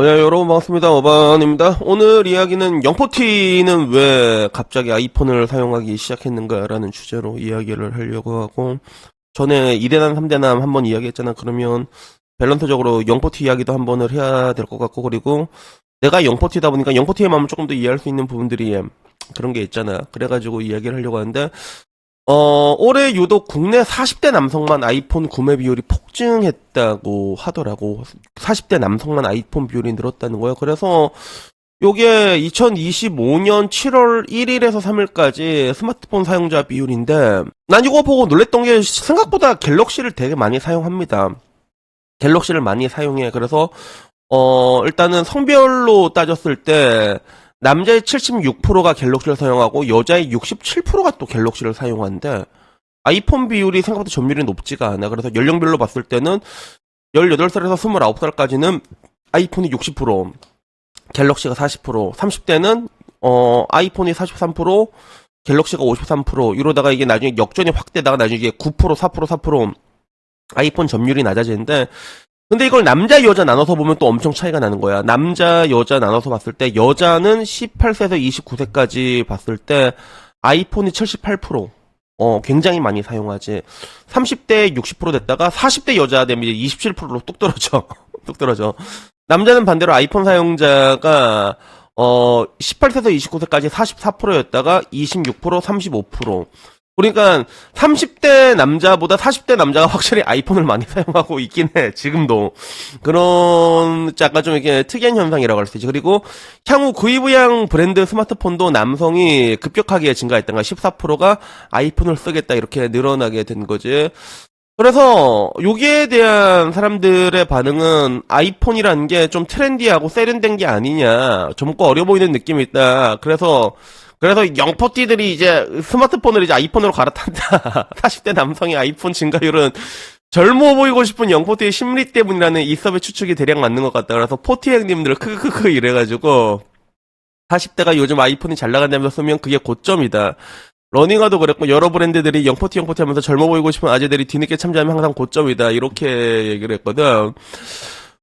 어, 예, 여러분 반갑습니다. 어반입니다. 오늘 이야기는 영포티는 왜 갑자기 아이폰을 사용하기 시작했는가라는 주제로 이야기를 하려고 하고, 전에 2대남, 3대남 한번 이야기했잖아. 그러면 밸런스적으로 영포티 이야기도 한 번을 해야 될 것 같고, 그리고 내가 영포티다 보니까 영포티의 마음을 조금 더 이해할 수 있는 부분들이 그런 게 있잖아. 그래가지고 이야기를 하려고 하는데, 어, 올해 유독 국내 40대 남성만 아이폰 구매 비율이 폭증했다고 하더라고. 40대 남성만 아이폰 비율이 늘었다는 거예요. 그래서 요게 2025년 7월 1일에서 3일까지 스마트폰 사용자 비율인데 난 이거 보고 놀랬던 게 생각보다 갤럭시를 되게 많이 사용합니다. 갤럭시를 많이 사용해. 그래서 어 일단은 성별로 따졌을 때 남자의 76%가 갤럭시를 사용하고 여자의 67%가 또 갤럭시를 사용하는데 아이폰 비율이 생각보다 점유율이 높지가 않아. 그래서 연령별로 봤을 때는 18살에서 29살까지는 아이폰이 60%, 갤럭시가 40%, 30대는 어 아이폰이 43%, 갤럭시가 53% 이러다가 이게 나중에 역전이 확대다가 나중에 이게 9%, 4%, 4% 아이폰 점유율이 낮아지는데 근데 이걸 남자 여자 나눠서 보면 또 엄청 차이가 나는 거야. 남자 여자 나눠서 봤을 때 여자는 18세에서 29세까지 봤을 때 아이폰이 78%. 어, 굉장히 많이 사용하지. 30대 60% 됐다가 40대 여자 되면 이제 27%로 뚝 떨어져. 뚝 떨어져. 남자는 반대로 아이폰 사용자가 어 18세에서 29세까지 44%였다가 26%, 35%. 그러니까 30대 남자보다 40대 남자가 확실히 아이폰을 많이 사용하고 있긴 해. 지금도. 그런 약간 좀 이렇게 특이한 현상이라고 할 수 있지. 그리고 향후 구입의향 브랜드 스마트폰도 남성이 급격하게 증가했던 가 14%가 아이폰을 쓰겠다 이렇게 늘어나게 된 거지. 그래서 여기에 대한 사람들의 반응은 아이폰이라는 게 좀 트렌디하고 세련된 게 아니냐. 젊고 어려 보이는 느낌이 있다. 그래서 그래서 영포티들이 이제 스마트폰을 이제 아이폰으로 갈아탄다. 40대 남성의 아이폰 증가율은 젊어 보이고 싶은 영포티의 심리 때문이라는 이섭의 추측이 대략 맞는 것 같다. 그래서 포티 형님들 크크크크 이래가지고 40대가 요즘 아이폰이 잘 나간다면서 쓰면 그게 고점이다. 러닝화도 그랬고 여러 브랜드들이 영포티 영포티 하면서 젊어 보이고 싶은 아재들이 뒤늦게 참여하면 항상 고점이다. 이렇게 얘기를 했거든.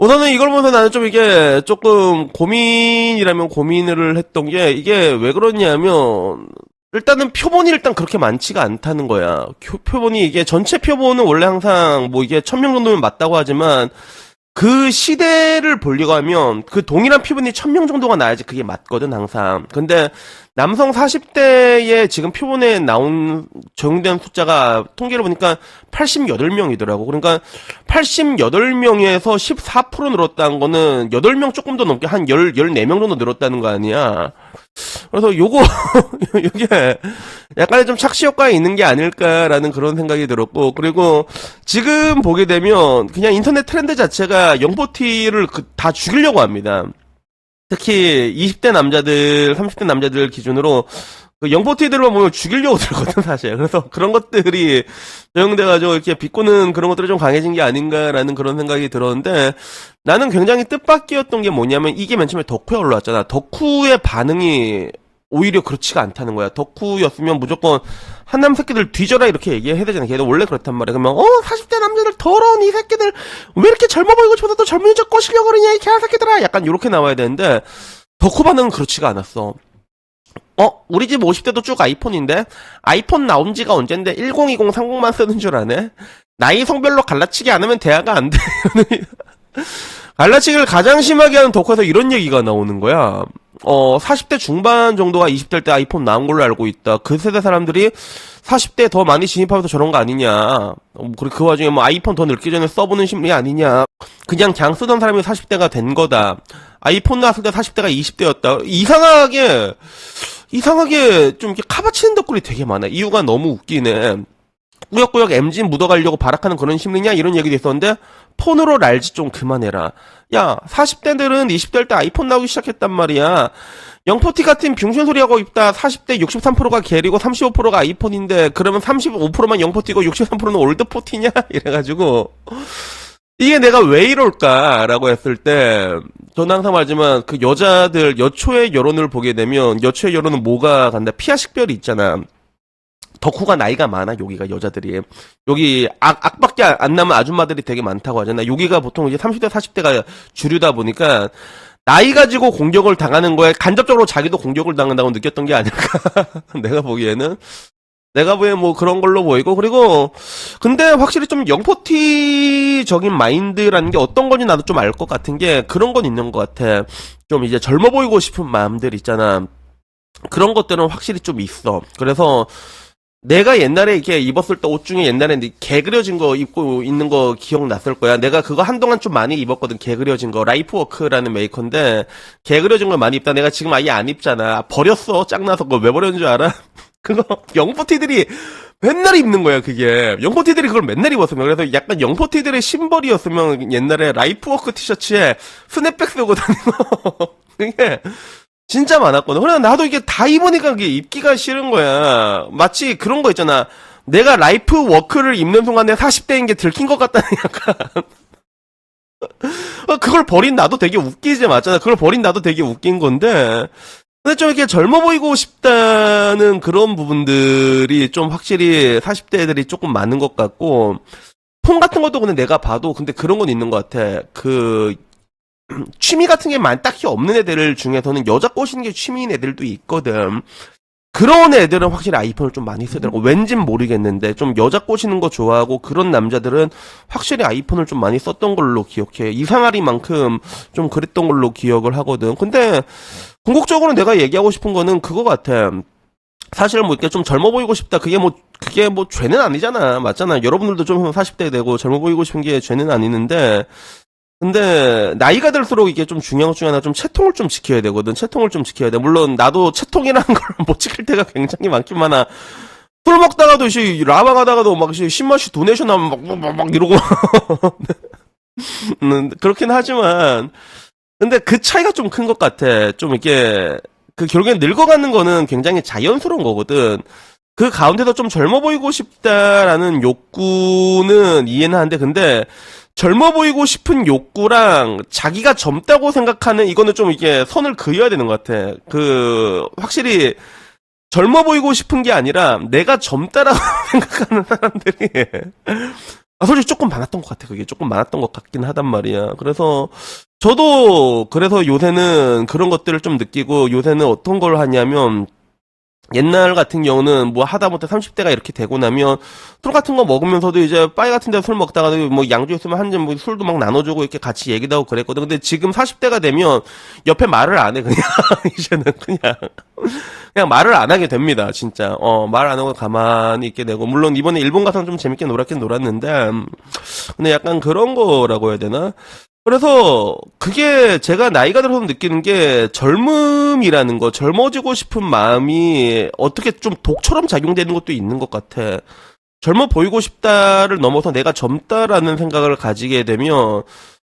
우선은 이걸 보면서 나는 좀 이게 조금 고민이라면 고민을 했던 게 이게 왜 그러냐면 일단은 표본이 일단 그렇게 많지가 않다는 거야. 표, 표본이 이게 전체 표본은 원래 항상 뭐 이게 천 명 정도면 맞다고 하지만 그 시대를 보려고 하면 그 동일한 표본이 천명 정도가 나야지 그게 맞거든 항상. 근데 남성 40대의 지금 표본에 나온 적용된 숫자가 통계를 보니까 88명이더라고. 그러니까 88명에서 14% 늘었다는 거는 8명 조금 더 넘게 한 10, 14명 정도 늘었다는 거 아니야. 그래서 요거, 이게 약간의 좀 착시 효과가 있는 게 아닐까라는 그런 생각이 들었고, 그리고 지금 보게 되면 그냥 인터넷 트렌드 자체가 영포티를 그, 다 죽이려고 합니다. 특히 20대 남자들, 30대 남자들 기준으로 그 영포티들만 보면 죽이려고 들거든 사실. 그래서 그런 것들이 적용돼가지고 이렇게 비꼬는 그런 것들이 좀 강해진 게 아닌가라는 그런 생각이 들었는데 나는 굉장히 뜻밖이었던 게 뭐냐면 이게 맨 처음에 덕후에 올라왔잖아. 덕후의 반응이 오히려 그렇지가 않다는 거야. 덕후였으면 무조건 한남 새끼들 뒤져라 이렇게 얘기해야 되잖아. 걔도 원래 그렇단 말이야. 그러면 어 40대 남자들 더러운 이 새끼들 왜 이렇게 젊어 보이고 또 젊은 여자 꼬시려고 그러냐 이 개새끼들아. 약간 이렇게 나와야 되는데 덕후 반응은 그렇지가 않았어. 어, 우리 집 50대도 쭉 아이폰인데? 아이폰 나온 지가 언젠데 1020, 30만 쓰는 줄 아네? 나이 성별로 갈라치기 안 하면 대화가 안 돼. 갈라치기를 가장 심하게 하는 덕후에서 이런 얘기가 나오는 거야. 어, 40대 중반 정도가 20대 때 아이폰 나온 걸로 알고 있다. 그 세대 사람들이 40대 더 많이 진입하면서 저런 거 아니냐. 어, 그리고 그 와중에 뭐 아이폰 더 늙기 전에 써보는 심리 아니냐. 그냥 그냥 쓰던 사람이 40대가 된 거다. 아이폰 나왔을 때 40대가 20대였다. 이상하게, 이상하게 좀 이렇게 카바치는 덕글이 되게 많아. 이유가 너무 웃기네. 꾸역꾸역 MG 묻어가려고 발악하는 그런 심리냐? 이런 얘기도 있었는데, 폰으로 랄지 좀 그만해라. 야, 40대들은 20대일 때 아이폰 나오기 시작했단 말이야. 영포티 같은 병신 소리 하고 있다. 40대 63%가 게리고 35%가 아이폰인데, 그러면 35%만 영포티고 63%는 올드포티냐? 이래가지고. 이게 내가 왜 이럴까라고 했을 때, 저는 항상 말하지만 그 여자들 여초의 여론을 보게 되면 여초의 여론은 뭐가 간다? 피아 식별이 있잖아. 덕후가 나이가 많아 여기가 여자들이. 여기 악, 악밖에 안- 안 남은 아줌마들이 되게 많다고 하잖아. 여기가 보통 이제 30대 40대가 주류다 보니까 나이 가지고 공격을 당하는 거에 간접적으로 자기도 공격을 당한다고 느꼈던 게 아닐까? 내가 보기에는 내가 보기엔 뭐 그런 걸로 보이고 그리고 근데 확실히 좀 영포티적인 마인드라는 게 어떤 건지 나도 좀 알 것 같은 게 그런 건 있는 것 같아 좀 이제 젊어 보이고 싶은 마음들 있잖아 그런 것들은 확실히 좀 있어 그래서 내가 옛날에 이렇게 입었을 때 옷 중에 옛날에 개 그려진 거 입고 있는 거 기억났을 거야. 내가 그거 한동안 좀 많이 입었거든. 개 그려진 거. 라이프워크라는 메이커인데 개 그려진 걸 많이 입다. 내가 지금 아예 안 입잖아. 버렸어. 짱나서 그걸 왜 버렸는 줄 알아? 그거 영포티들이 맨날 입는 거야. 그게 영포티들이 그걸 맨날 입었으면 그래서 약간 영포티들의 심벌이었으면 옛날에 라이프워크 티셔츠에 스냅백 쓰고 다니고 그게 진짜 많았거든. 그래 나도 이게 다 입으니까 그게 입기가 싫은 거야. 마치 그런 거 있잖아. 내가 라이프 워크를 입는 순간에 40대인 게 들킨 것 같다는 약간. 어, 그걸 버린 나도 되게 웃기지 맞잖아. 그걸 버린 나도 되게 웃긴 건데. 근데 좀 이렇게 젊어 보이고 싶다는 그런 부분들이 좀 확실히 40대 애들이 조금 많은 것 같고, 폰 같은 것도 근데 내가 봐도 근데 그런 건 있는 것 같아. 그, 취미 같은 게 만 딱히 없는 애들 중에서는 여자 꼬시는 게 취미인 애들도 있거든. 그런 애들은 확실히 아이폰을 좀 많이 쓰더라고. 왠진 모르겠는데, 좀 여자 꼬시는 거 좋아하고 그런 남자들은 확실히 아이폰을 좀 많이 썼던 걸로 기억해. 이상하리만큼 좀 그랬던 걸로 기억을 하거든. 근데, 궁극적으로 내가 얘기하고 싶은 거는 그거 같아. 사실 뭐 이렇게 좀 젊어 보이고 싶다. 그게 뭐, 그게 뭐 죄는 아니잖아. 맞잖아. 여러분들도 좀 40대 되고 젊어 보이고 싶은 게 죄는 아니는데, 근데 나이가 들수록 이게 좀 중요한 것 중에 하나 좀 채통을 좀 지켜야 되거든. 채통을 좀 지켜야 돼. 물론 나도 채통이라는 걸 못 지킬 때가 굉장히 많긴 많아. 술 먹다가도 씨 라방 하다가도 막 씨, 신맛이 막, 막, 막, 막 이러고 음, 그렇긴 하지만 근데 그 차이가 좀 큰 것 같아. 좀 이렇게 그 결국엔 늙어가는 거는 굉장히 자연스러운 거거든. 그 가운데서 좀 젊어 보이고 싶다라는 욕구는 이해는 하는데 근데 젊어 보이고 싶은 욕구랑 자기가 젊다고 생각하는 이거는 좀 이게 선을 그어야 되는 것 같아. 그 확실히 젊어 보이고 싶은 게 아니라 내가 젊다라고 생각하는 사람들이 아 솔직히 조금 많았던 것 같아. 그게 조금 많았던 것 같긴 하단 말이야. 그래서 저도 그래서 요새는 그런 것들을 좀 느끼고 요새는 어떤 걸 하냐면 옛날 같은 경우는 뭐 하다못해 30대가 이렇게 되고 나면 술 같은 거 먹으면서도 이제 빠이 같은 데서 술 먹다가도 뭐 양주 있으면 한잔 뭐 술도 막 나눠주고 이렇게 같이 얘기도 하고 그랬거든. 근데 지금 40대가 되면 옆에 말을 안 해, 그냥. 이제는 그냥. 그냥 말을 안 하게 됩니다, 진짜. 어, 말 안 하고 가만히 있게 되고. 물론 이번에 일본 가서는 좀 재밌게 놀았긴 놀았는데, 음, 근데 약간 그런 거라고 해야 되나? 그래서 그게 제가 나이가 들어서 느끼는 게 젊음이라는 거, 젊어지고 싶은 마음이 어떻게 좀 독처럼 작용되는 것도 있는 것 같아. 젊어 보이고 싶다를 넘어서 내가 젊다라는 생각을 가지게 되면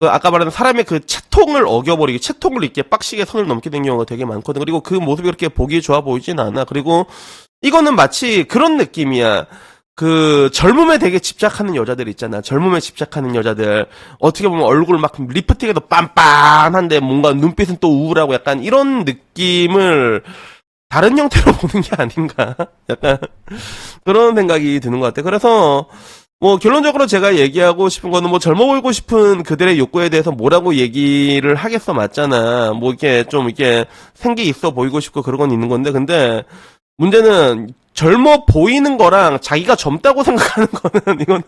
그 아까 말한 사람의 그 채통을 어겨버리게 채통을 이렇게 빡시게 선을 넘게 된 경우가 되게 많거든. 그리고 그 모습이 그렇게 보기 좋아 보이진 않아. 그리고 이거는 마치 그런 느낌이야. 그 젊음에 되게 집착하는 여자들 있잖아. 젊음에 집착하는 여자들 어떻게 보면 얼굴 막 리프팅에도 빤빤한데 뭔가 눈빛은 또 우울하고 약간 이런 느낌을 다른 형태로 보는 게 아닌가. 약간 그런 생각이 드는 것 같아. 그래서 뭐 결론적으로 제가 얘기하고 싶은 거는 뭐 젊어 보이고 싶은 그들의 욕구에 대해서 뭐라고 얘기를 하겠어 맞잖아. 뭐 이렇게 좀 이렇게 생기 있어 보이고 싶고 그런 건 있는 건데 근데 문제는 젊어 보이는 거랑 자기가 젊다고 생각하는 거는 이거는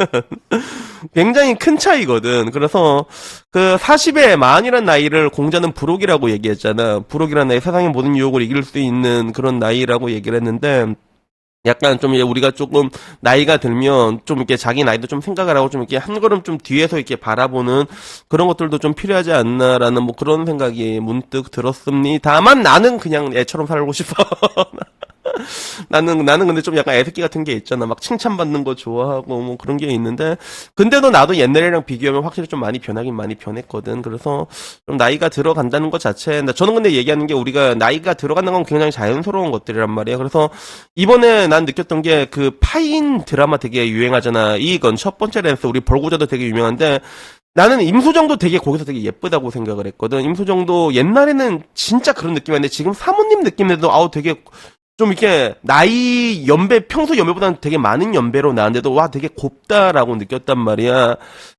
굉장히 큰 차이거든. 그래서 그 40의 만이란 나이를 공자는 부록이라고 얘기했잖아. 부록이란 나이 세상의 모든 유혹을 이길 수 있는 그런 나이라고 얘기를 했는데 약간 좀 우리가 조금 나이가 들면 좀 이렇게 자기 나이도 좀 생각을 하고 좀 이렇게 한 걸음 좀 뒤에서 이렇게 바라보는 그런 것들도 좀 필요하지 않나라는 뭐 그런 생각이 문득 들었습니다. 다만 나는 그냥 애처럼 살고 싶어. 나는 나는 근데 좀 약간 애새끼 같은 게 있잖아. 막 칭찬받는 거 좋아하고 뭐 그런 게 있는데 근데도 나도 옛날이랑 비교하면 확실히 좀 많이 변하긴 많이 변했거든. 그래서 좀 나이가 들어간다는 것 자체 저는 근데 얘기하는 게 우리가 나이가 들어가는 건 굉장히 자연스러운 것들이란 말이야. 그래서 이번에 난 느꼈던 게 그 파인 드라마 되게 유행하잖아. 이건 첫 번째 랜스 우리 벌고자도 되게 유명한데 나는 임수정도 되게 거기서 되게 예쁘다고 생각을 했거든. 임수정도 옛날에는 진짜 그런 느낌이었는데 지금 사모님 느낌에도 아우 되게 좀 이렇게 나이 연배 평소 연배보다는 되게 많은 연배로 나왔는데도 와 되게 곱다라고 느꼈단 말이야.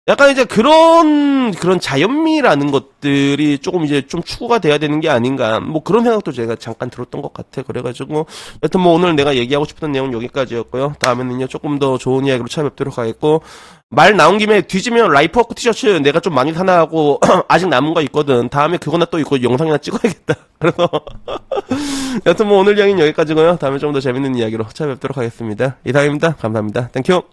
약간 이제 그런 그런 자연미라는 것들이 조금 이제 좀 추구가 돼야 되는 게 아닌가. 뭐 그런 생각도 제가 잠깐 들었던 것 같아. 그래가지고 여튼 뭐 오늘 내가 얘기하고 싶었던 내용 은 여기까지였고요. 다음에는요 조금 더 좋은 이야기로 찾아뵙도록 하겠고 말 나온 김에 뒤지면 라이프 워크 티셔츠 내가 좀 많이 사나 하고 아직 남은 거 있거든. 다음에 그거나 또 있고 영상이나 찍어야겠다. 그래서 여튼 뭐 오늘 이야기는 여기까지고요. 다음에 좀 더 재밌는 이야기로 찾아뵙도록 하겠습니다. 이상입니다. 감사합니다. 땡큐.